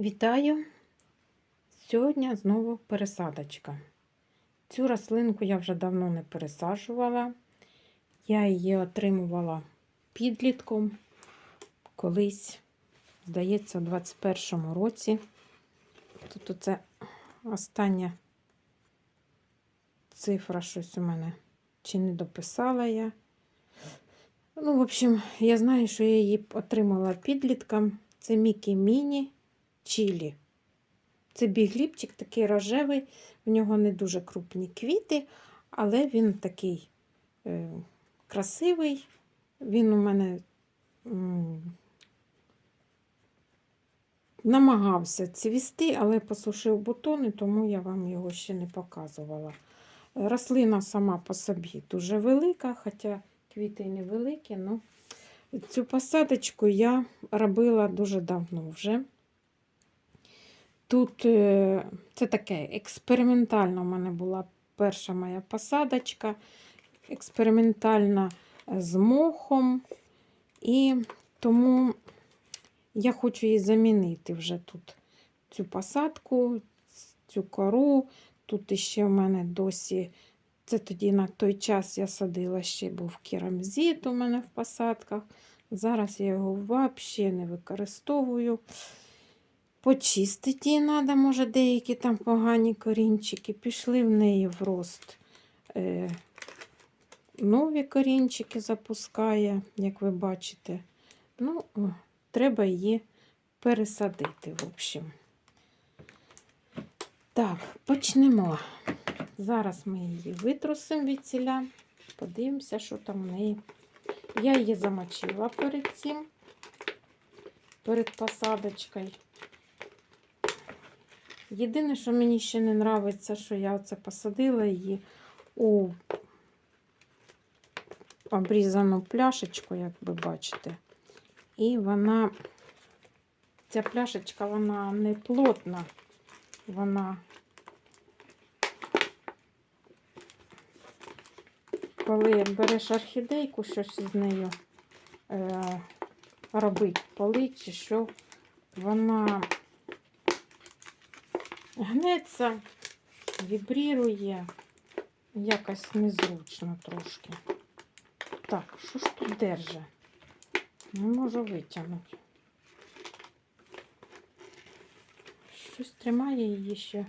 Вітаю! Сьогодні знову пересадочка. Цю рослинку я вже давно не пересаджувала. Я її отримувала підлітком колись, здається, у 21-му році. Тут оце остання цифра щось у мене чи не дописала я. Ну, в общем, я знаю, що я її отримала підлітком. Це Мікі Міні Чілі. Це бігліпчик такий рожевий, в нього не дуже крупні квіти, але він такий е, красивий. Він у мене м, намагався цвісти, але посушив бутони, тому я вам його ще не показувала. Рослина сама по собі дуже велика, хоча квіти невеликі. Ну, цю посадочку я робила дуже давно вже. Тут е, це таке експериментальна у мене була перша моя посадочка, експериментальна з мохом. І тому я хочу її замінити вже тут цю посадку, цю кору. Тут ще в мене досі, це тоді на той час я садила ще був керамзит у мене в посадках. Зараз я його взагалі не використовую. Почистити її треба, може, деякі там погані корінчики. Пішли в неї в рост. Е, нові корінчики запускає, як ви бачите. Ну, о, треба її пересадити, в общем. Так, почнемо. Зараз ми її витрусимо від ціля. Подивимося, що там в неї. Я її замочила перед цим, перед посадочкою. Єдине, що мені ще не подобається, що я оце посадила її у обрізану пляшечку, як ви бачите. І вона, ця пляшечка, вона не плотна, вона, коли береш орхідейку, щось із нею е, робить, полить чи що, вона гнеться, вібрірує, якось незручно трошки. Так, що ж тут держи? Не можу витягнути. Щось тримає її ще.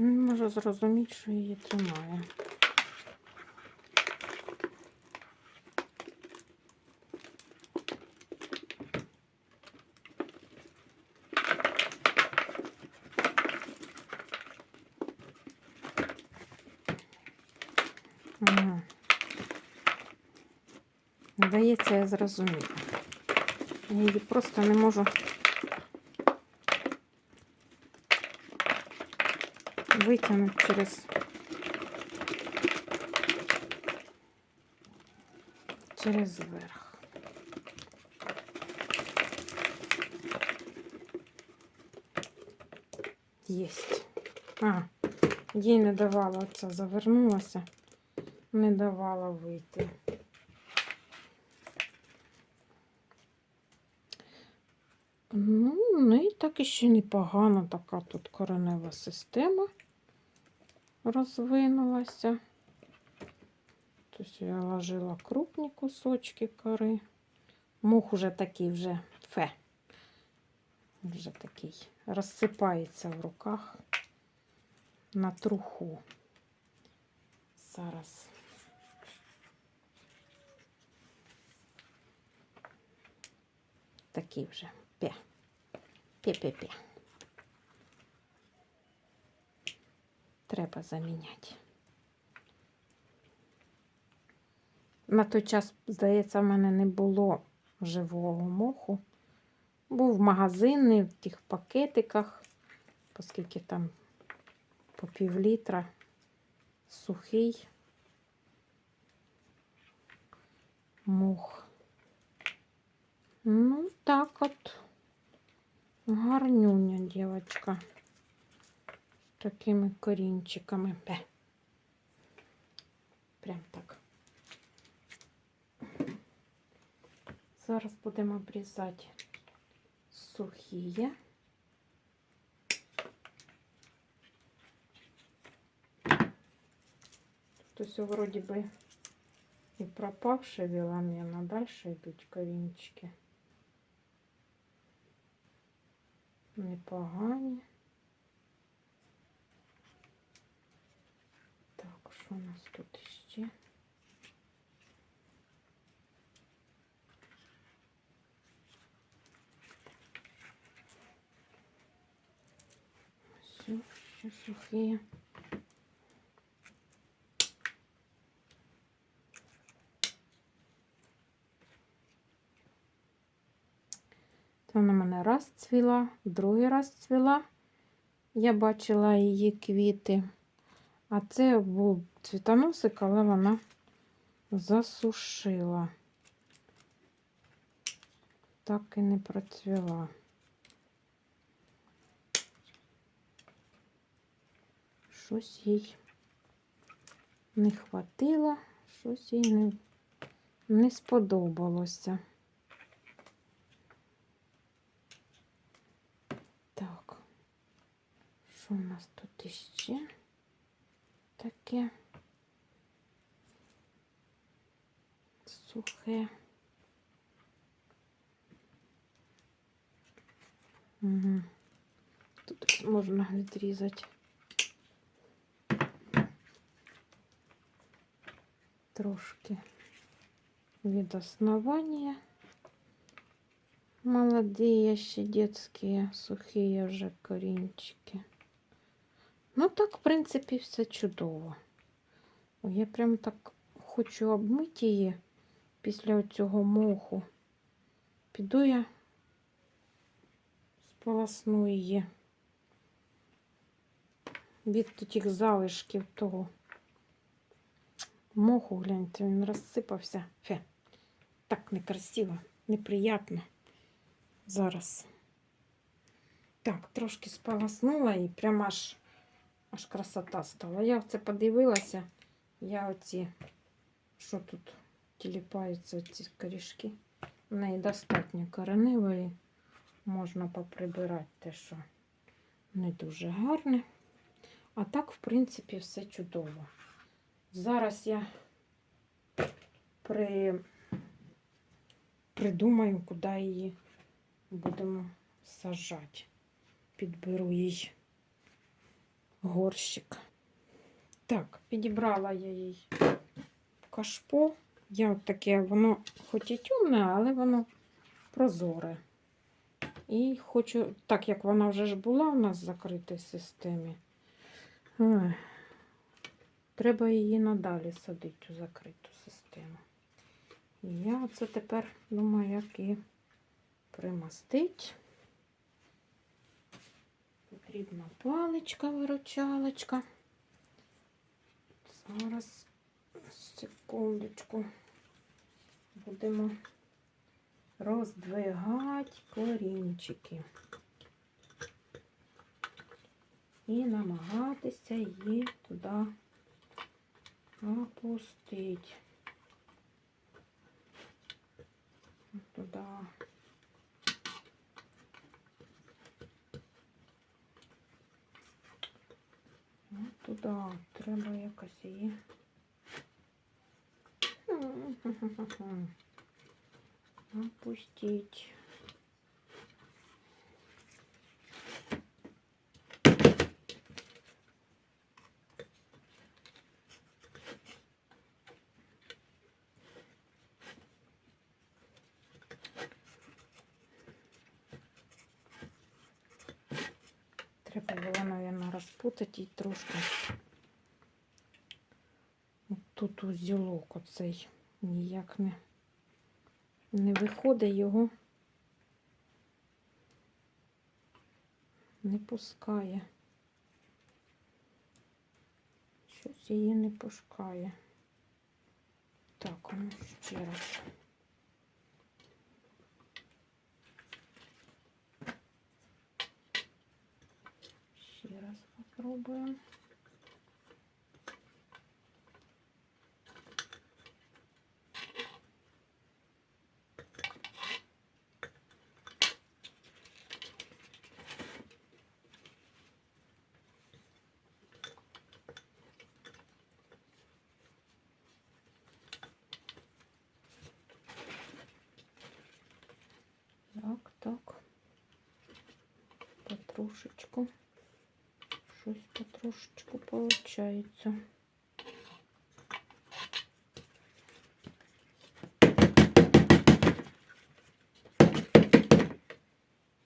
Не можу зрозуміти, що її тримає. Здається, я зрозуміла. Я її просто не можу витягнути через через верх. Єсть. А, їй не давала оця завернулася, не давала вийти. Ну, ну і так іще непогана така тут коренева система розвинулася. Тобто я ложила крупні кусочки кори. Мух уже такий вже фе. Вже такий розсипається в руках на труху. Зараз. Такий вже пе. Пе-пе-пе. Треба заміняти. На той час, здається, в мене не було живого моху. Був магазинний в тих пакетиках, оскільки там по пів літра сухий мох. Ну, так от. Гарнюня дівчинка. Такими корінчиками. Прям так. Зараз будемо обрізати сухі. Тут все вроде бы и пропавшие веламен, а дальше идут корінчики. Непогані. Так, що у нас тут ще? Все, ще сухі. Це вона мене раз цвіла, другий раз цвіла. Я бачила її квіти. А це був цвітоносик, але вона засушила. Так і не процвіла. Щось їй не хватило, щось їй не, не сподобалося. Так, що у нас тут іще таке сухе? Угу. Тут можна відрізати. Трошки від основания. Молодые еще детские, сухие вже корінчики. Ну так, в принципі, все чудово. Я прям так хочу обмити її після цього моху. Піду я сполосну її від тих залишків того моху, гляньте, він розсипався. Фе. Так некрасиво, неприятно. Зараз. Так, трошки сполоснула і прямо аж, аж красота стала. Я це подивилася. Я оці, що тут тіліпаються ці корішки. В неї достатньо кореневої. Можна поприбирати те, що не дуже гарне. А так, в принципі, все чудово. Зараз я при... придумаю, куди її будемо сажати. Підберу їй горщик. Так, підібрала я їй кашпо. Я от таке, воно хоч і темне, але воно прозоре. І хочу, так як вона вже ж була у нас в закритій системі, треба її надалі садити у закриту систему. І я оце тепер думаю, як і примастить. Потрібна паличка, виручалочка. Зараз, секундочку, будемо роздвигати корінчики і намагатися її туди опустити. Туди. От туди треба якось її. Опустить. Треба було, мабуть, розпутати і трошки. Тут узілок оцей ніяк не, не виходить його, не пускає. Щось її не пускає. Так, ну ще раз. Спробуємо. Так, так. Потрошечку. Получається.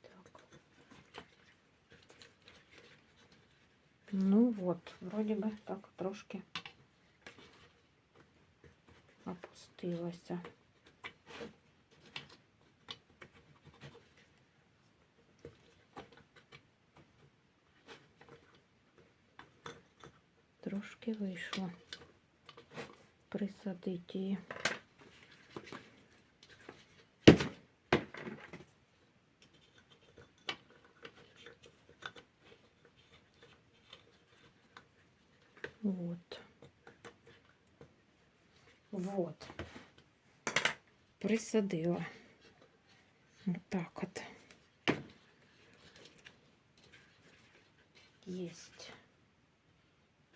Так. Ну вот, вроде бы так трошки опустилася. Трошки вийшло присадити її. Вот. Вот. Присадила. Вот так вот. Есть.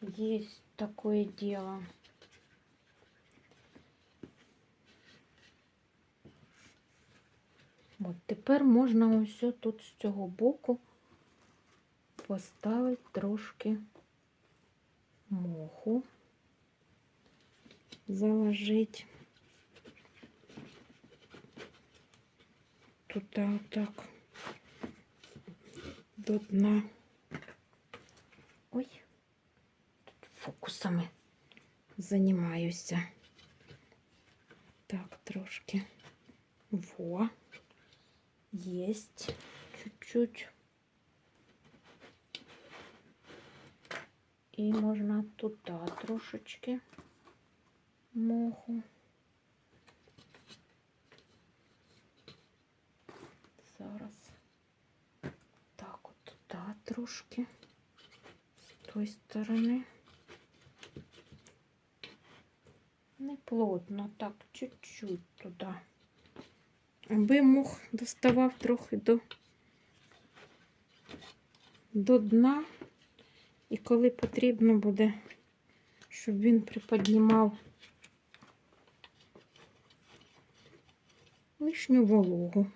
Есть такое дело. От тепер можна ось тут з цього боку поставити трошки моху, заложити туди так до дна. Фокусами займаюся. Так, трошки. Во. Есть. Чуть-чуть. І можна туди трошечки моху. Зараз так от туди трошки з тої сторони. Не плотно, так, чуть-чуть туди. Аби мох доставав трохи до, до дна. І коли потрібно буде, щоб він приподнімав лишню вологу.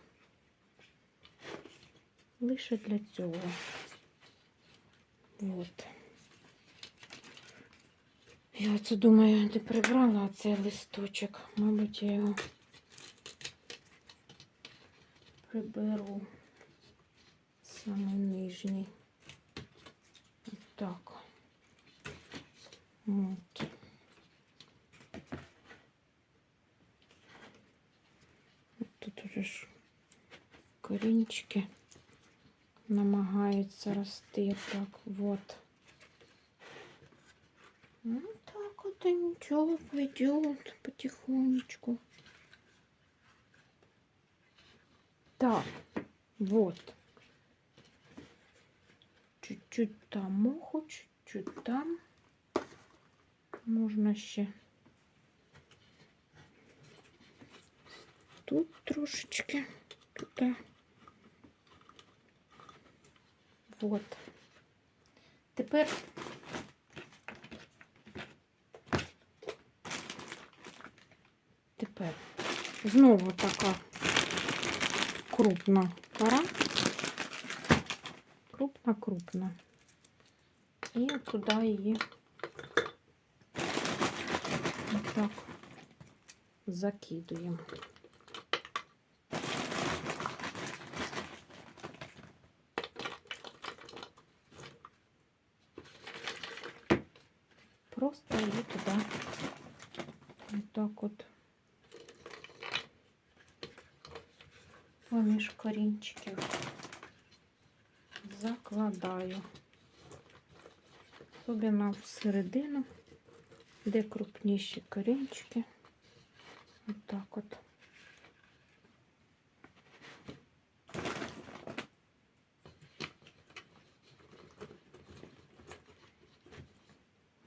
Лише для цього. От. Я оце думаю, де прибрала цей листочок. Мабуть, я його приберу саме нижній. Так. От. Тут уже ж корінчики намагаються рости. Так, вот. И ничего пойдет потихонечку. Так, вот. Чуть-чуть там моху, чуть-чуть там. Можна ще тут трошечки туди. Вот. Тепер Тепер знову така крупна кора. Крупна-крупна. І туди її отак закидуємо. Просто її туди отак от поміж корінчиків закладаю собі на середину, де крупніші корінчики. Отак от.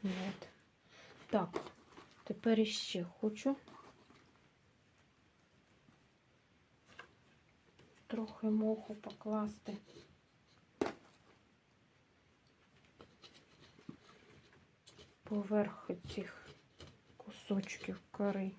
От. Так, тепер іще хочу трохи моху покласти. Поверх цих кусочків кори.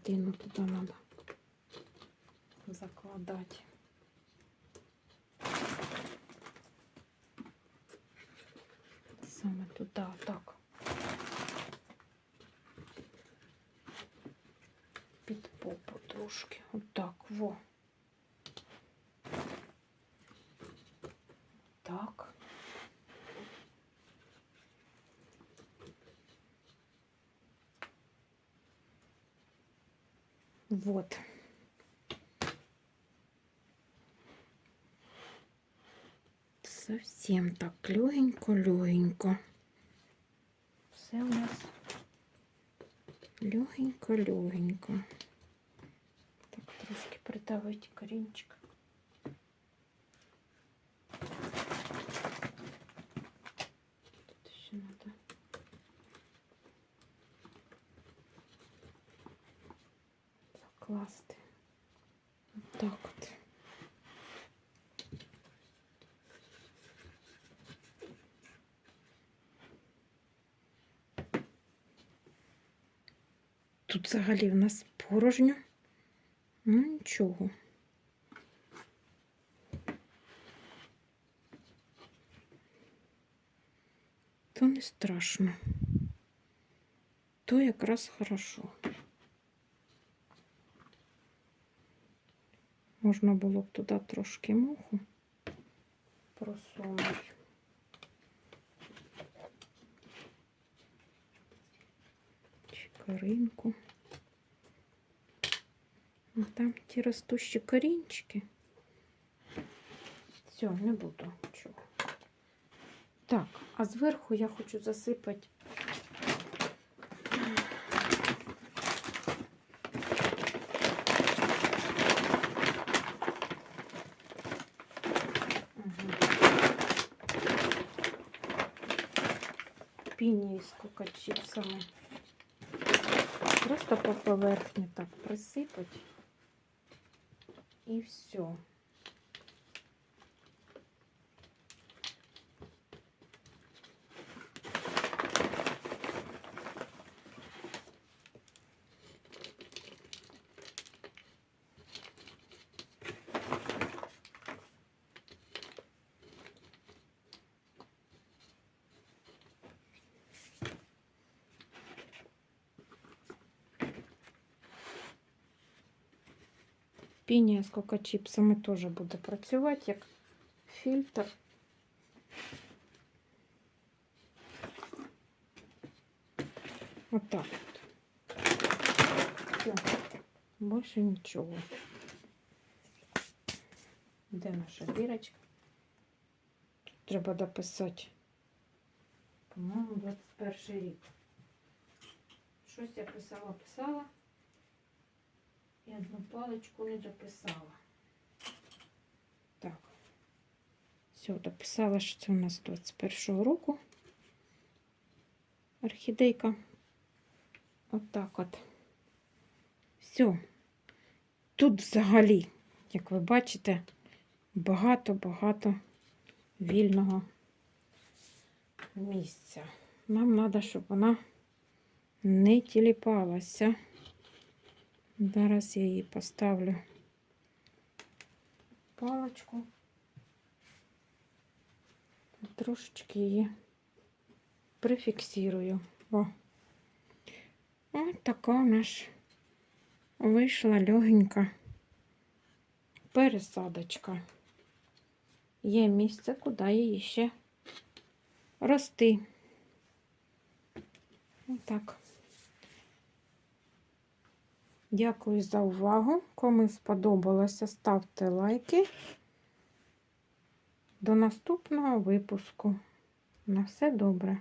Всередину туди треба закладати. Саме туди, так. Під попу трошки. Отак, во. Так. Вот. Совсем так легенько-легенько. Все у нас легенько-легенько. Так, трошки придавить корінчик. Закласти. Так от. Тут взагалі в нас порожньо. Ну, нічого. То не страшно. То якраз хорошо. Можна було б туди трошки муху просунути. Чикаринку. Ну, Там ті ростущі корінчики. Все, не буду нічого. Так, а зверху я хочу засипати. Піні з кока-чіпсами. Просто по поверхні так присипать. І все. Пінія з кока-чіпсами теж буде працювати як фільтр. Отак от. Все. Більше нічого. Де наша дірочка? Тут треба дописати. По-моєму, 21 рік. Щось я писала, писала. І одну паличку не дописала. Так. Все, дописала, що це у нас 21 року. Орхідейка. Отак от, от. Все. Тут взагалі, як ви бачите, багато-багато вільного місця. Нам треба, щоб вона не тіліпалася. Зараз я її поставлю паличку. Трошечки її прифіксирую. О. Ось така у нас вийшла легенька пересадочка. Є місце, куди її ще рости. Отак. Дякую за увагу. Кому сподобалося, ставте лайки. До наступного випуску. На все добре.